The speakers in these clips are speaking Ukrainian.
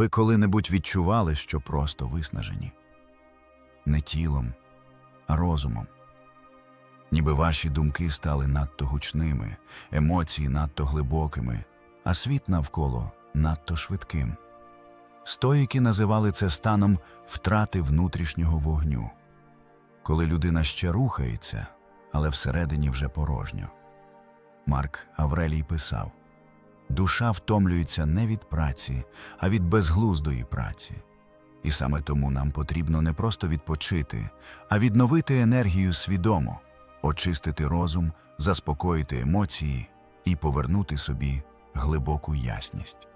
Ви коли-небудь відчували, що просто виснажені? Не тілом, а розумом. Ніби ваші думки стали надто гучними, емоції надто глибокими, а світ навколо надто швидким. Стоїки називали це станом втрати внутрішнього вогню, коли людина ще рухається, але всередині вже порожньо. Марк Аврелій писав Душа втомлюється не від праці, а від безглуздої праці. І саме тому нам потрібно не просто відпочити, а відновити енергію свідомо, очистити розум, заспокоїти емоції і повернути собі глибоку ясність.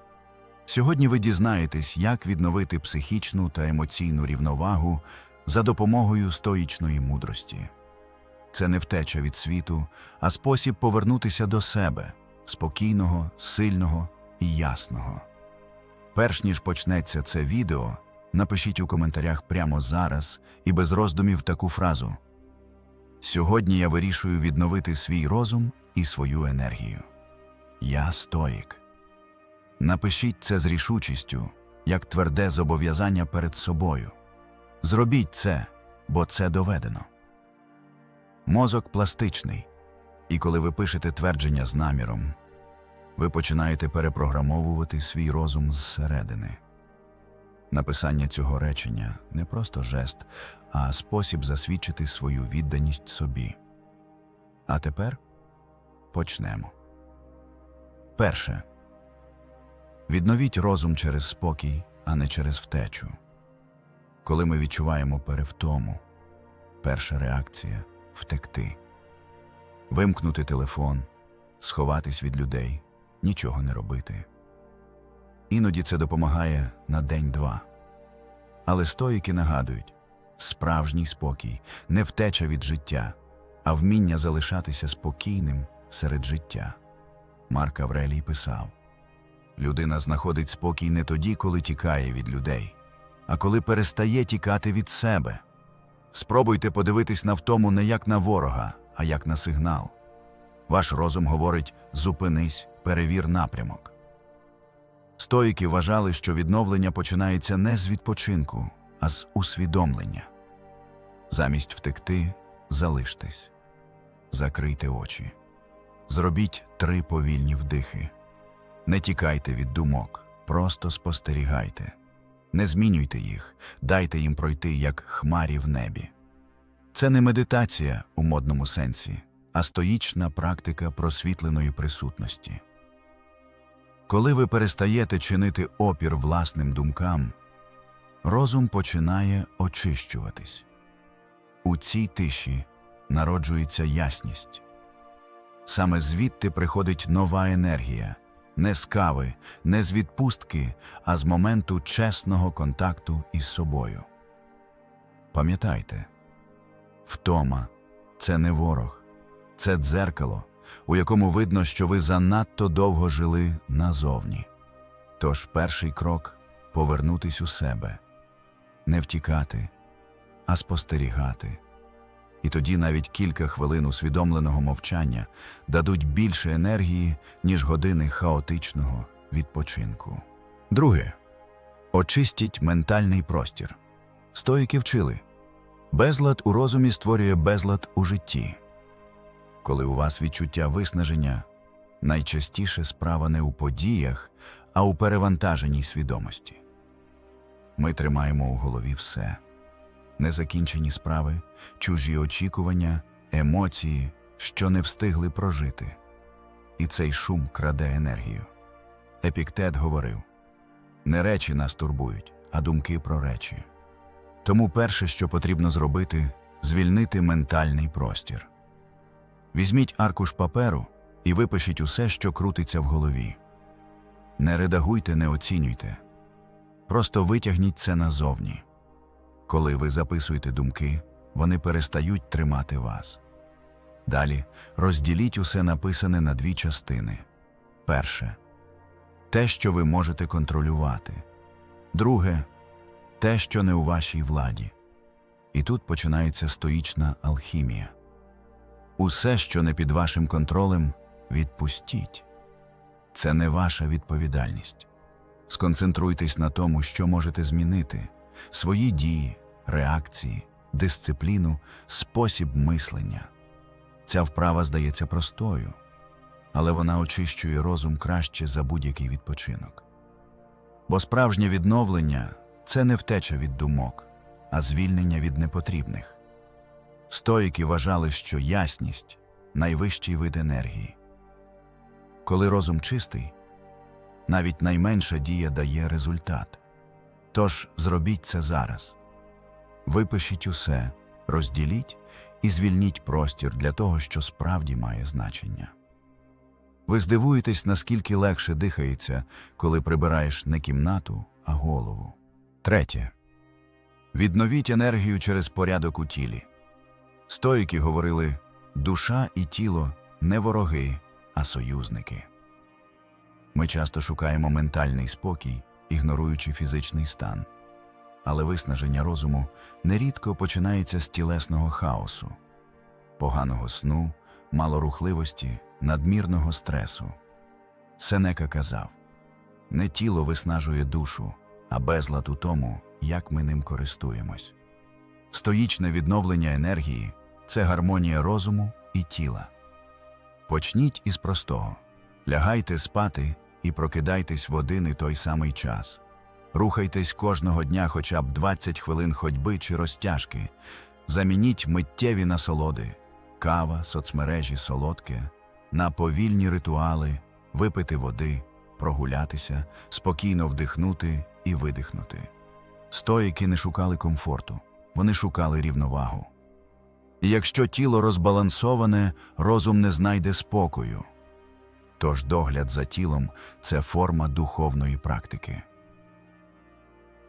Сьогодні ви дізнаєтесь, як відновити психічну та емоційну рівновагу за допомогою стоїчної мудрості. Це не втеча від світу, а спосіб повернутися до себе спокійного, сильного і ясного. Перш ніж почнеться це відео, напишіть у коментарях прямо зараз і без роздумів таку фразу Сьогодні я вирішую відновити свій розум і свою енергію. Я стоїк. Напишіть це з рішучістю, як тверде зобов'язання перед собою. Зробіть це, бо це доведено. Мозок пластичний, і коли ви пишете твердження з наміром, ви починаєте перепрограмовувати свій розум зсередини. Написання цього речення не просто жест, а спосіб засвідчити свою відданість собі. А тепер почнемо. Перше. Відновіть розум через спокій, а не через втечу. Коли ми відчуваємо перевтому, перша реакція втекти, вимкнути телефон, сховатись від людей, нічого не робити. Іноді це допомагає на день-два. Але стоїки нагадують справжній спокій, не втеча від життя, а вміння залишатися спокійним серед життя. Марк Аврелій писав Людина знаходить спокій не тоді, коли тікає від людей, а коли перестає тікати від себе. Спробуйте подивитись на втому не як на ворога, а як на сигнал. Ваш розум говорить зупинись, перевір напрямок. Стоїки вважали, що відновлення починається не з відпочинку, а з усвідомлення. Замість втекти, залиштесь, закрийте очі, зробіть три повільні вдихи. Не тікайте від думок, просто спостерігайте. Не змінюйте їх, дайте їм пройти як хмарі в небі. Це не медитація у модному сенсі, а стоїчна практика просвітленої присутності. Коли ви перестаєте чинити опір власним думкам, розум починає очищуватись. У цій тиші народжується ясність. Саме звідти приходить нова енергія, не з кави, не з відпустки, а з моменту чесного контакту із собою. Пам'ятайте, втома це не ворог, це дзеркало, у якому видно, що ви занадто довго жили назовні. Тож перший крок повернутись у себе, не втікати, а спостерігати. І тоді навіть кілька хвилин усвідомленого мовчання дадуть більше енергії, ніж години хаотичного відпочинку. Друге. Очистіть ментальний простір. Стоїки вчили. Безлад у розумі створює безлад у житті. Коли у вас відчуття виснаження, найчастіше справа не у подіях, а у перевантаженій свідомості. Ми тримаємо у голові все незакінчені справи, чужі очікування, емоції, що не встигли прожити. І цей шум краде енергію. Епіктет говорив не речі нас турбують, а думки про речі. Тому перше, що потрібно зробити, звільнити ментальний простір. Візьміть аркуш паперу і випишіть усе, що крутиться в голові. Не редагуйте, не оцінюйте. Просто витягніть це назовні. Коли ви записуєте думки, вони перестають тримати вас. Далі розділіть усе написане на дві частини. Перше те, що ви можете контролювати. Друге те, що не у вашій владі. І тут починається стоїчна алхімія. Усе, що не під вашим контролем, відпустіть. Це не ваша відповідальність. Сконцентруйтесь на тому, що можете змінити свої дії, реакції, дисципліну, спосіб мислення. Ця вправа здається простою, але вона очищує розум краще за будь-який відпочинок. Бо справжнє відновлення це не втеча від думок, а звільнення від непотрібних. Стоїки вважали, що ясність найвищий вид енергії. Коли розум чистий, навіть найменша дія дає результат. Тож зробіть це зараз. Випишіть усе, розділіть і звільніть простір для того, що справді має значення. Ви здивуєтесь, наскільки легше дихається, коли прибираєш не кімнату, а голову. Третє. Відновіть енергію через порядок у тілі. Стоїки говорили душа і тіло не вороги, а союзники. Ми часто шукаємо ментальний спокій, ігноруючи фізичний стан. Але виснаження розуму нерідко починається з тілесного хаосу, поганого сну, малорухливості, надмірного стресу. Сенека казав не тіло виснажує душу, а безлад у тому, як ми ним користуємось. Стоїчне відновлення енергії це гармонія розуму і тіла. Почніть із простого лягайте спати і прокидайтесь в один і той самий час. Рухайтесь кожного дня хоча б 20 хвилин ходьби чи розтяжки. Замініть миттєві насолоди, кава, соцмережі, солодке, на повільні ритуали, випити води, прогулятися, спокійно вдихнути і видихнути. Стоїки не шукали комфорту, вони шукали рівновагу. І якщо тіло розбалансоване, розум не знайде спокою. Тож догляд за тілом це форма духовної практики.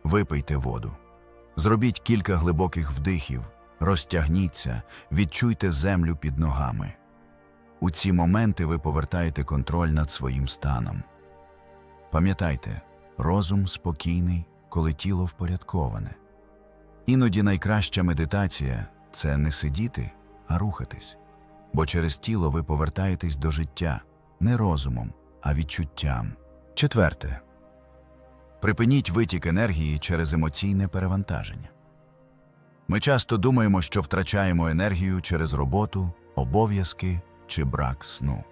Випийте воду. Зробіть кілька глибоких вдихів, розтягніться, відчуйте землю під ногами. У ці моменти ви повертаєте контроль над своїм станом. Пам'ятайте, розум спокійний, коли тіло впорядковане. Іноді найкраща медитація це не сидіти, а рухатись. Бо через тіло ви повертаєтесь до життя не розумом, а відчуттям. Четверте. Припиніть витік енергії через емоційне перевантаження. Ми часто думаємо, що втрачаємо енергію через роботу, обов'язки чи брак сну.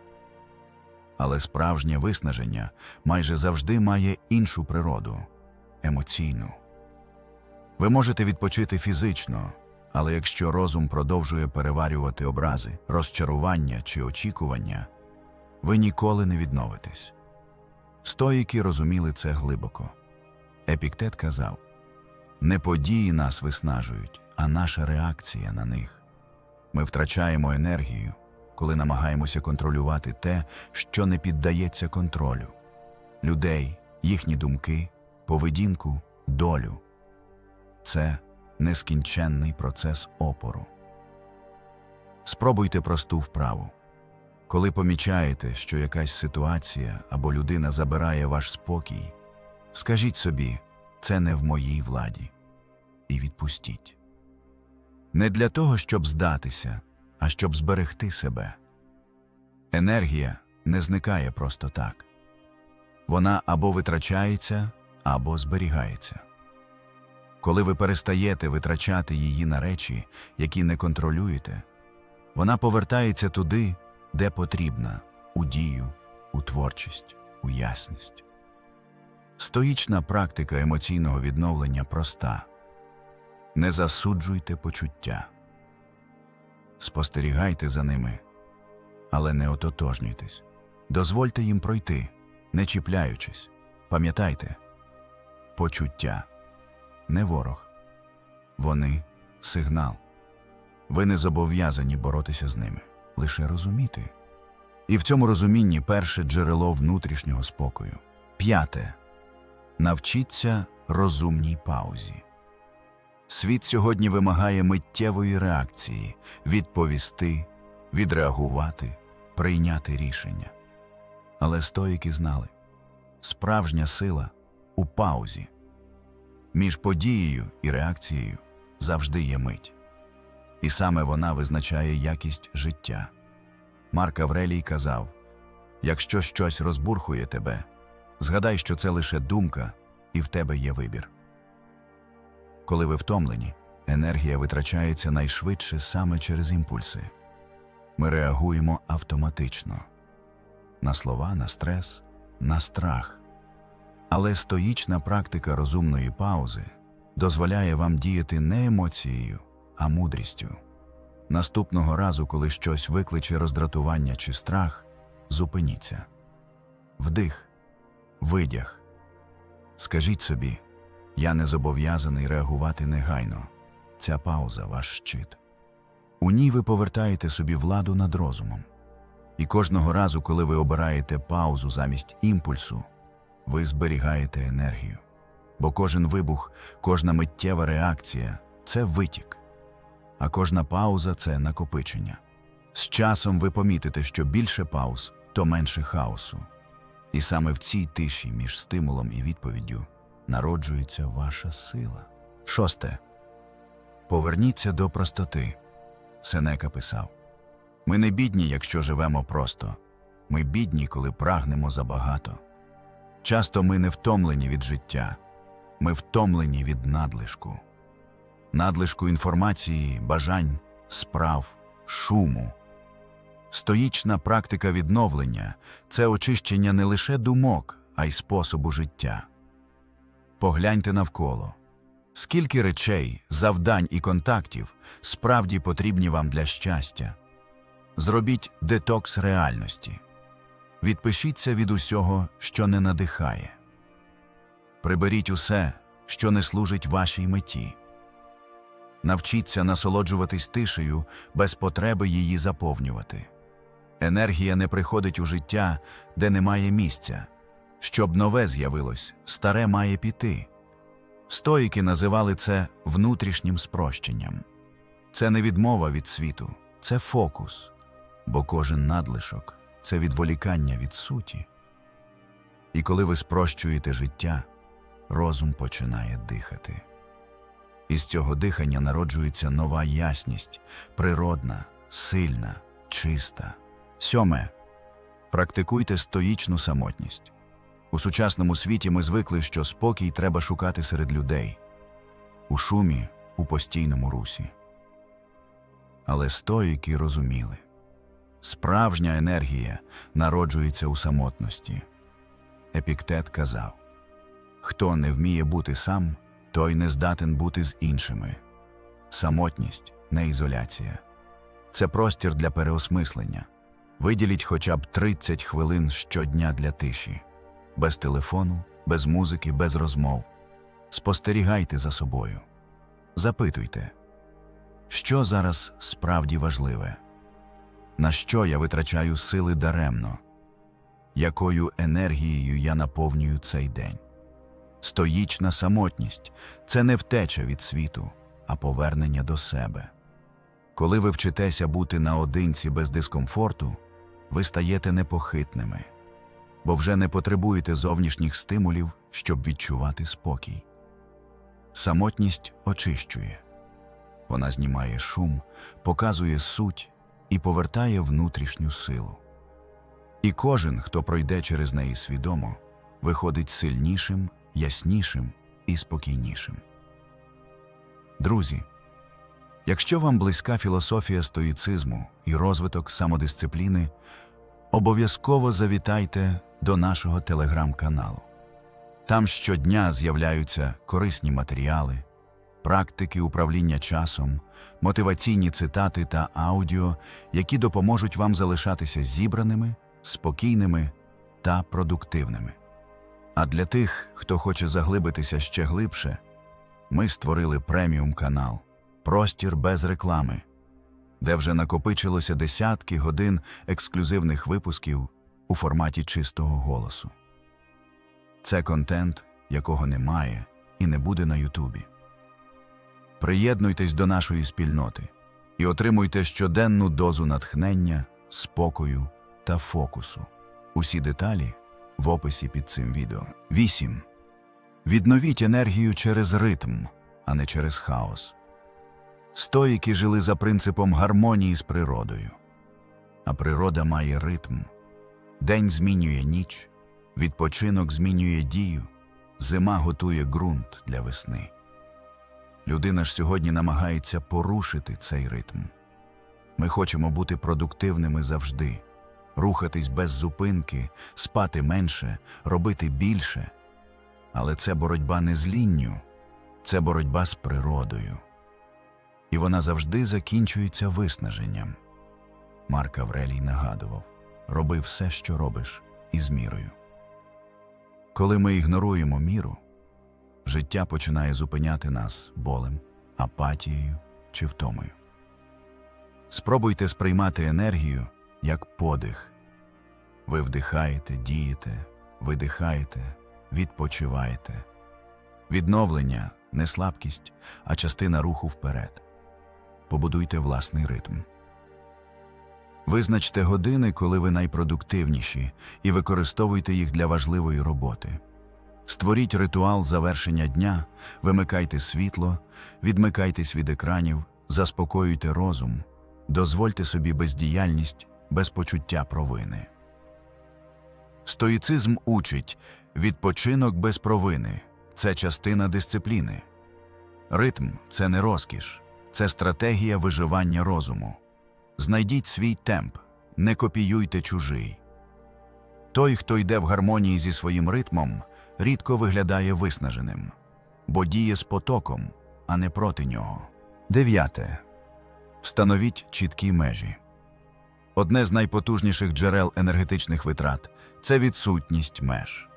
Але справжнє виснаження майже завжди має іншу природу емоційну. Ви можете відпочити фізично, але якщо розум продовжує переварювати образи, розчарування чи очікування, ви ніколи не відновитесь. Стоїки розуміли це глибоко. Епіктет казав не події нас виснажують, а наша реакція на них. Ми втрачаємо енергію, коли намагаємося контролювати те, що не піддається контролю людей, їхні думки, поведінку, долю. Це нескінченний процес опору. Спробуйте просту вправу. Коли помічаєте, що якась ситуація або людина забирає ваш спокій, скажіть собі, це не в моїй владі, і відпустіть. Не для того, щоб здатися, а щоб зберегти себе. Енергія не зникає просто так. Вона або витрачається, або зберігається. Коли ви перестаєте витрачати її на речі, які не контролюєте, вона повертається туди, де потрібна у дію, у творчість, у ясність. Стоїчна практика емоційного відновлення проста не засуджуйте почуття, спостерігайте за ними, але не ототожнюйтесь. Дозвольте їм пройти, не чіпляючись. Пам'ятайте, почуття не ворог, вони сигнал. Ви не зобов'язані боротися з ними, лише розуміти. І в цьому розумінні перше джерело внутрішнього спокою. П'яте. Навчіться розумній паузі. Світ сьогодні вимагає миттєвої реакції, відповісти, відреагувати, прийняти рішення. Але стоїки знали справжня сила у паузі. Між подією і реакцією завжди є мить. І саме вона визначає якість життя. Марк Аврелій казав якщо щось розбурхує тебе, Згадай, що це лише думка, і в тебе є вибір. Коли ви втомлені, енергія витрачається найшвидше саме через імпульси. Ми реагуємо автоматично на слова, на стрес, на страх. Але стоїчна практика розумної паузи дозволяє вам діяти не емоцією, а мудрістю. Наступного разу, коли щось викличе роздратування чи страх, зупиніться. Вдих, видях. Скажіть собі, я не зобов'язаний реагувати негайно. Ця пауза ваш щит. У ній ви повертаєте собі владу над розумом. І кожного разу, коли ви обираєте паузу замість імпульсу, ви зберігаєте енергію. Бо кожен вибух, кожна миттєва реакція це витік, а кожна пауза це накопичення. З часом ви помітите, що більше пауз, то менше хаосу. І саме в цій тиші між стимулом і відповіддю народжується ваша сила. Шосте. Поверніться до простоти. Сенека писав. Ми не бідні, якщо живемо просто. Ми бідні, коли прагнемо забагато. Часто ми не втомлені від життя, ми втомлені від надлишку. Надлишку інформації, бажань, справ, шуму. Стоїчна практика відновлення це очищення не лише думок, а й способу життя. Погляньте навколо. Скільки речей, завдань і контактів справді потрібні вам для щастя? Зробіть детокс реальності. Відпишіться від усього, що не надихає. Приберіть усе, що не служить вашій меті. Навчіться насолоджуватись тишею без потреби її заповнювати. Енергія не приходить у життя, де немає місця. Щоб нове з'явилось, старе має піти. Стоїки називали це внутрішнім спрощенням. Це не відмова від світу, це фокус, бо кожен надлишок це відволікання від суті. І коли ви спрощуєте життя, розум починає дихати. Із цього дихання народжується нова ясність, природна, сильна, чиста. Сьоме. Практикуйте стоїчну самотність. У сучасному світі ми звикли, що спокій треба шукати серед людей, у шумі, у постійному русі. Але стоїки розуміли справжня енергія народжується у самотності. Епіктет казав Хто не вміє бути сам, той не здатен бути з іншими. Самотність не ізоляція. Це простір для переосмислення. Виділіть хоча б 30 хвилин щодня для тиші, без телефону, без музики, без розмов. Спостерігайте за собою. Запитуйте, що зараз справді важливе, на що я витрачаю сили даремно, якою енергією я наповнюю цей день. Стоїчна самотність це не втеча від світу, а повернення до себе. Коли ви вчитеся бути наодинці без дискомфорту, ви стаєте непохитними, бо вже не потребуєте зовнішніх стимулів, щоб відчувати спокій. Самотність очищує. Вона знімає шум, показує суть і повертає внутрішню силу. І кожен, хто пройде через неї свідомо, виходить сильнішим, яснішим і спокійнішим. Друзі, якщо вам близька філософія стоїцизму і розвиток самодисципліни, обов'язково завітайте до нашого телеграм-каналу. Там щодня з'являються корисні матеріали, практики управління часом, мотиваційні цитати та аудіо, які допоможуть вам залишатися зібраними, спокійними та продуктивними. А для тих, хто хоче заглибитися ще глибше, ми створили преміум канал Простір без реклами, де вже накопичилося десятки годин ексклюзивних випусків у форматі чистого голосу. Це контент, якого немає і не буде на Ютубі. Приєднуйтесь до нашої спільноти і отримуйте щоденну дозу натхнення, спокою та фокусу. Усі деталі в описі під цим відео. 8. Відновіть енергію через ритм, а не через хаос. Стоїки жили за принципом гармонії з природою. А природа має ритм. День змінює ніч, Відпочинок змінює дію, зима готує ґрунт для весни. Людина ж сьогодні намагається порушити цей ритм. Ми хочемо бути продуктивними завжди, рухатись без зупинки, спати менше, робити більше. Але це боротьба не з лінню, це боротьба з природою. І вона завжди закінчується виснаженням. Марк Аврелій нагадував роби все, що робиш, із мірою. Коли ми ігноруємо міру, життя починає зупиняти нас болем, апатією чи втомою. Спробуйте сприймати енергію як подих. Ви вдихаєте, дієте, видихаєте, відпочиваєте. Відновлення не слабкість, а частина руху вперед. Побудуйте власний ритм. Визначте години, коли ви найпродуктивніші, і використовуйте їх для важливої роботи. Створіть ритуал завершення дня, вимикайте світло, відмикайтесь від екранів, заспокоюйте розум, дозвольте собі бездіяльність без почуття провини. Стоїцизм учить відпочинок без провини це частина дисципліни. Ритм це не розкіш, це стратегія виживання розуму. Знайдіть свій темп, не копіюйте чужий. Той, хто йде в гармонії зі своїм ритмом, рідко виглядає виснаженим, бо діє з потоком, а не проти нього. Дев'яте. Встановіть чіткі межі. Одне з найпотужніших джерел енергетичних витрат це відсутність меж.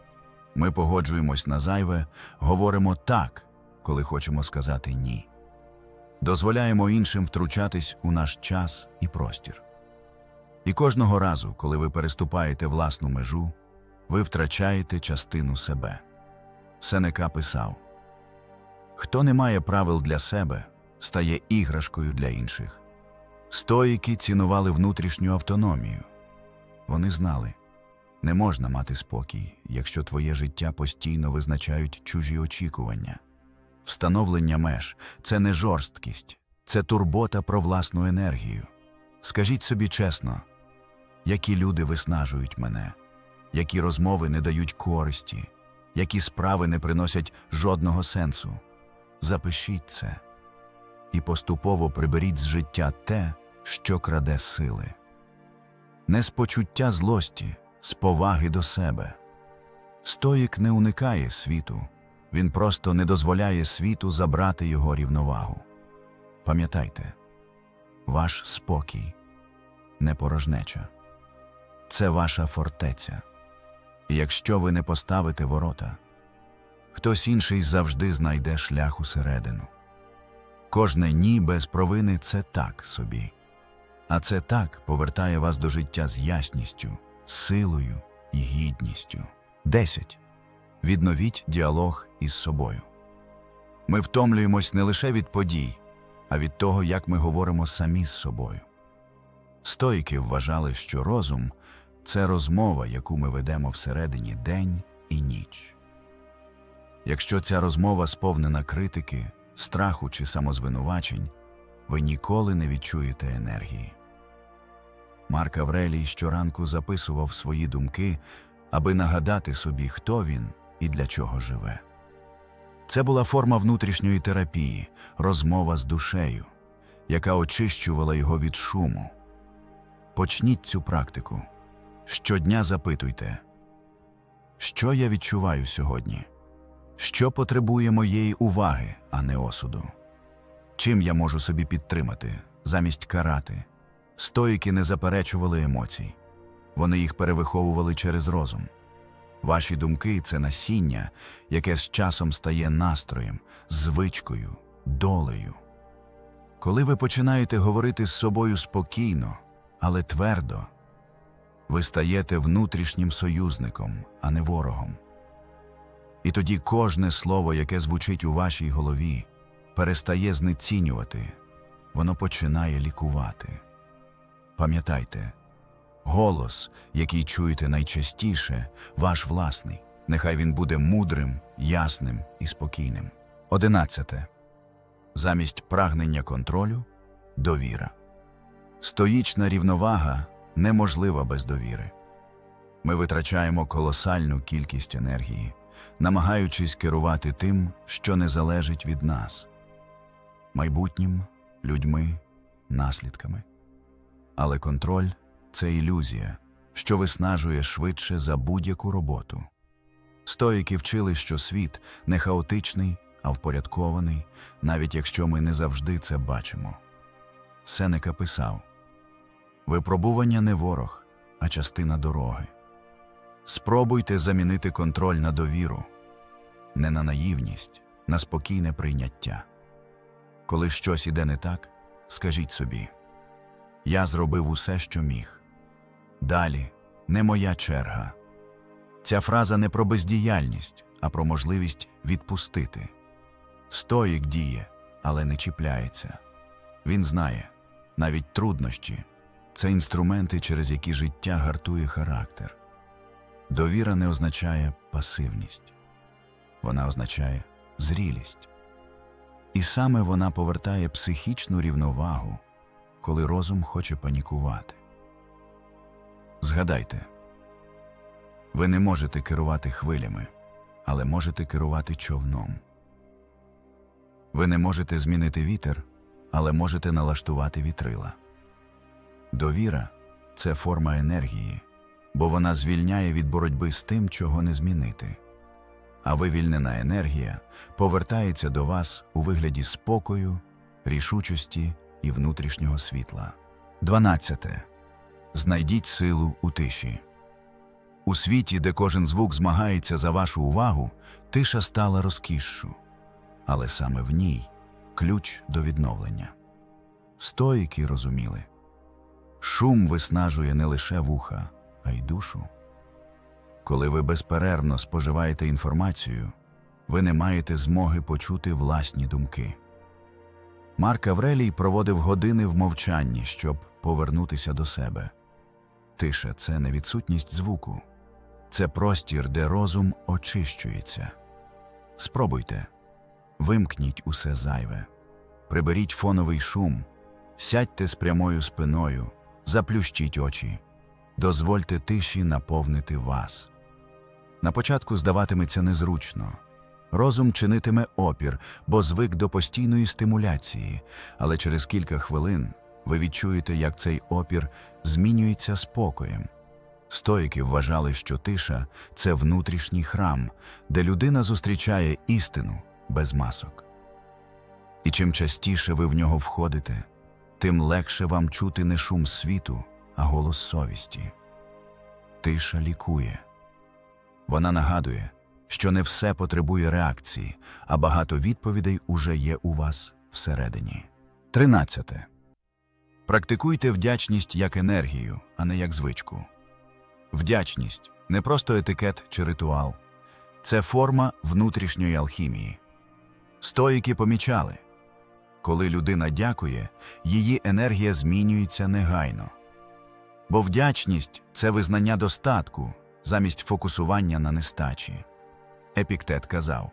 Ми погоджуємось на зайве, говоримо так, коли хочемо сказати ні. Дозволяємо іншим втручатись у наш час і простір. І кожного разу, коли ви переступаєте власну межу, ви втрачаєте частину себе. Сенека писав Хто не має правил для себе, стає іграшкою для інших. Стоїки цінували внутрішню автономію. Вони знали, не можна мати спокій, якщо твоє життя постійно визначають чужі очікування. Встановлення меж це не жорсткість, це турбота про власну енергію. Скажіть собі чесно, які люди виснажують мене, які розмови не дають користі, які справи не приносять жодного сенсу. Запишіть це і поступово приберіть з життя те, що краде сили. Не з почуття злості, з поваги до себе. Стоїк не уникає світу, він просто не дозволяє світу забрати його рівновагу. Пам'ятайте, ваш спокій не порожнеча, це ваша фортеця. І якщо ви не поставите ворота, хтось інший завжди знайде шлях усередину. Кожне ні без провини це так собі. А це так повертає вас до життя з ясністю, силою і гідністю. 10. Відновіть діалог із собою. Ми втомлюємось не лише від подій, а від того, як ми говоримо самі з собою. Стоїки вважали, що розум це розмова, яку ми ведемо всередині день і ніч. Якщо ця розмова сповнена критики, страху чи самозвинувачень, ви ніколи не відчуєте енергії. Марк Аврелій щоранку записував свої думки, аби нагадати собі, хто він і для чого живе. Це була форма внутрішньої терапії, розмова з душею, яка очищувала його від шуму. Почніть цю практику. Щодня запитуйте, що я відчуваю сьогодні, що потребує моєї уваги, а не осуду. Чим я можу собі підтримати, замість карати? Стоїки не заперечували емоцій, вони їх перевиховували через розум. Ваші думки це насіння, яке з часом стає настроєм, звичкою, долею. Коли ви починаєте говорити з собою спокійно, але твердо, ви стаєте внутрішнім союзником, а не ворогом. І тоді кожне слово, яке звучить у вашій голові, перестає знецінювати, воно починає лікувати. Пам'ятайте, голос, який чуєте найчастіше, ваш власний. Нехай він буде мудрим, ясним і спокійним. Одинадцяте. Замість прагнення контролю довіра. Стоїчна рівновага неможлива без довіри. Ми витрачаємо колосальну кількість енергії, намагаючись керувати тим, що не залежить від нас майбутнім, людьми, наслідками. Але контроль це ілюзія, що виснажує швидше за будь-яку роботу. Стоїки вчили, що світ не хаотичний, а впорядкований, навіть якщо ми не завжди це бачимо. Сенека писав Випробування не ворог, а частина дороги. Спробуйте замінити контроль на довіру, не на наївність, на спокійне прийняття. Коли щось іде не так, скажіть собі Я зробив усе, що міг. Далі не моя черга. Ця фраза не про бездіяльність, а про можливість відпустити. Стоїк діє, але не чіпляється. Він знає, навіть труднощі це інструменти, через які життя гартує характер. Довіра не означає пасивність, вона означає зрілість. І саме вона повертає психічну рівновагу, коли розум хоче панікувати. Згадайте, ви не можете керувати хвилями, але можете керувати човном. Ви не можете змінити вітер, але можете налаштувати вітрила. Довіра це форма енергії, бо вона звільняє від боротьби з тим, чого не змінити. А вивільнена енергія повертається до вас у вигляді спокою, рішучості і внутрішнього світла. 12. Знайдіть силу у тиші. У світі, де кожен звук змагається за вашу увагу, тиша стала розкішшю. Але саме в ній ключ до відновлення. Стоїки розуміли. Шум виснажує не лише вуха, а й душу. Коли ви безперервно споживаєте інформацію, ви не маєте змоги почути власні думки. Марк Аврелій проводив години в мовчанні, щоб повернутися до себе. Тиша це не відсутність звуку, це простір, де розум очищується. Спробуйте, вимкніть усе зайве, приберіть фоновий шум, сядьте з прямою спиною, заплющіть очі, дозвольте тиші наповнити вас. На початку здаватиметься незручно. Розум чинитиме опір, бо звик до постійної стимуляції, але через кілька хвилин ви відчуєте, як цей опір змінюється спокоєм. Стоїки вважали, що тиша це внутрішній храм, де людина зустрічає істину без масок. І чим частіше ви в нього входите, тим легше вам чути не шум світу, а голос совісті. Тиша лікує. Вона нагадує, що не все потребує реакції, а багато відповідей уже є у вас всередині. 13. Практикуйте вдячність як енергію, а не як звичку. Вдячність не просто етикет чи ритуал, це форма внутрішньої алхімії. Стоїки помічали, коли людина дякує, її енергія змінюється негайно. Бо вдячність це визнання достатку замість фокусування на нестачі. Епіктет казав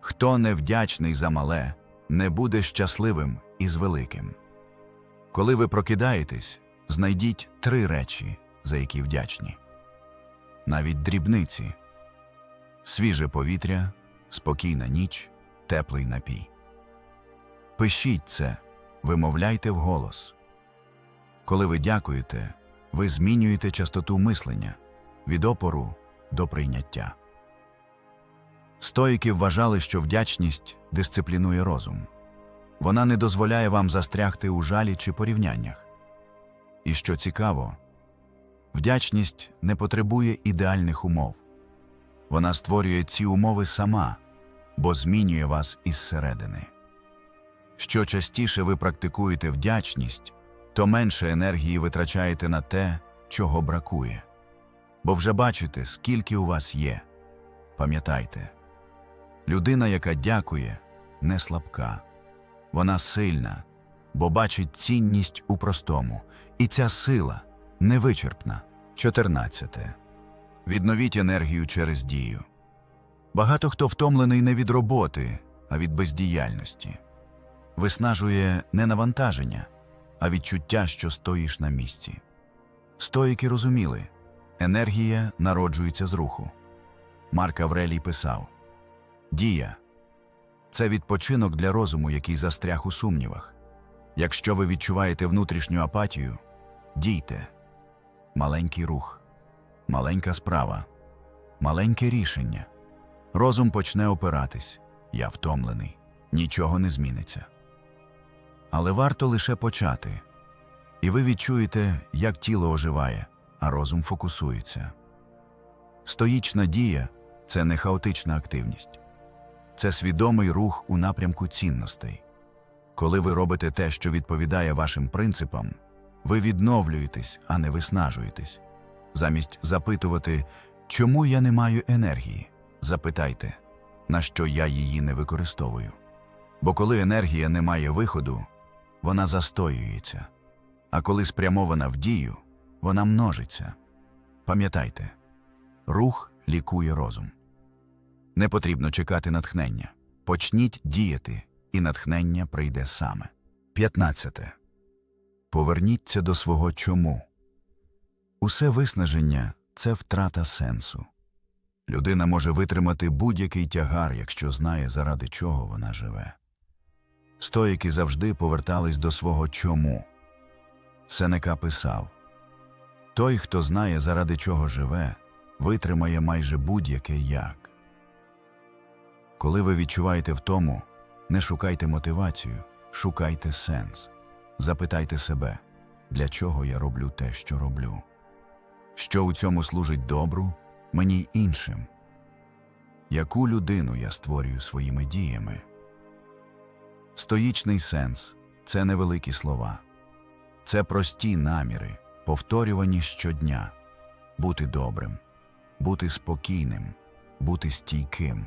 Хто не вдячний за мале, не буде щасливим із великим. Коли ви прокидаєтесь, знайдіть три речі, за які вдячні. Навіть дрібниці свіже повітря, спокійна ніч, теплий напій. Пишіть це, вимовляйте вголос. Коли ви дякуєте, ви змінюєте частоту мислення від опору до прийняття. Стоїки вважали, що вдячність дисциплінує розум. Вона не дозволяє вам застрягти у жалі чи порівняннях. І що цікаво, вдячність не потребує ідеальних умов. Вона створює ці умови сама, бо змінює вас із середини. Що частіше ви практикуєте вдячність, то менше енергії витрачаєте на те, чого бракує. Бо вже бачите, скільки у вас є. Пам'ятайте, людина, яка дякує, не слабка, вона сильна, бо бачить цінність у простому, і ця сила невичерпна. 14. Відновіть енергію через дію. Багато хто втомлений не від роботи, а від бездіяльності. Виснажує не навантаження, а відчуття, що стоїш на місці. Стоїки розуміли, Енергія народжується з руху. Марк Аврелій писав Дія це відпочинок для розуму, який застряг у сумнівах. Якщо ви відчуваєте внутрішню апатію, дійте. Маленький рух, маленька справа, маленьке рішення. Розум почне опиратись. Я втомлений, нічого не зміниться. Але варто лише почати, і ви відчуєте, як тіло оживає, а розум фокусується. Стоїчна дія це не хаотична активність, це свідомий рух у напрямку цінностей. Коли ви робите те, що відповідає вашим принципам, ви відновлюєтесь, а не виснажуєтесь. Замість запитувати, чому я не маю енергії, запитайте, на що я її не використовую. Бо коли енергія не має виходу, вона застоюється, а коли спрямована в дію, вона множиться. Пам'ятайте, рух лікує розум. Не потрібно чекати натхнення. Почніть діяти, і натхнення прийде саме. 15. Поверніться до свого чому. Усе виснаження це втрата сенсу. Людина може витримати будь-який тягар, якщо знає, заради чого вона живе. Стоїки завжди повертались до свого чому. Сенека писав Той, хто знає, заради чого живе, витримає майже будь-яке як. Коли ви відчуваєте втому, не шукайте мотивацію, шукайте сенс. Запитайте себе, для чого я роблю те, що роблю. Що у цьому служить добру, мені іншим. Яку людину я створюю своїми діями? Стоїчний сенс це невеликі слова, це прості наміри, повторювані щодня бути добрим, бути спокійним, бути стійким.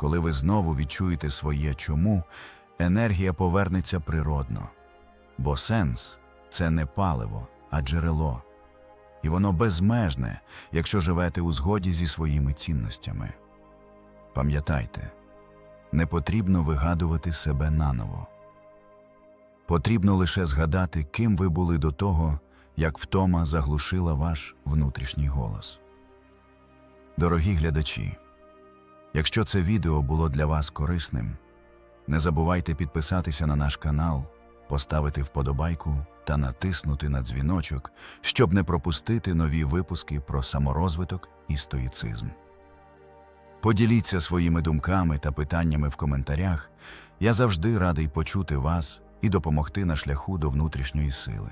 Коли ви знову відчуєте своє чому, енергія повернеться природно, бо сенс це не паливо, а джерело, і воно безмежне, якщо живете у згоді зі своїми цінностями. Пам'ятайте, не потрібно вигадувати себе наново. Потрібно лише згадати, ким ви були до того, як втома заглушила ваш внутрішній голос. Дорогі глядачі, якщо це відео було для вас корисним, не забувайте підписатися на наш канал, поставити вподобайку та натиснути на дзвіночок, щоб не пропустити нові випуски про саморозвиток і стоїцизм. Поділіться своїми думками та питаннями в коментарях. Я завжди радий почути вас і допомогти на шляху до внутрішньої сили.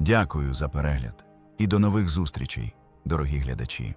Дякую за перегляд і до нових зустрічей, дорогі глядачі.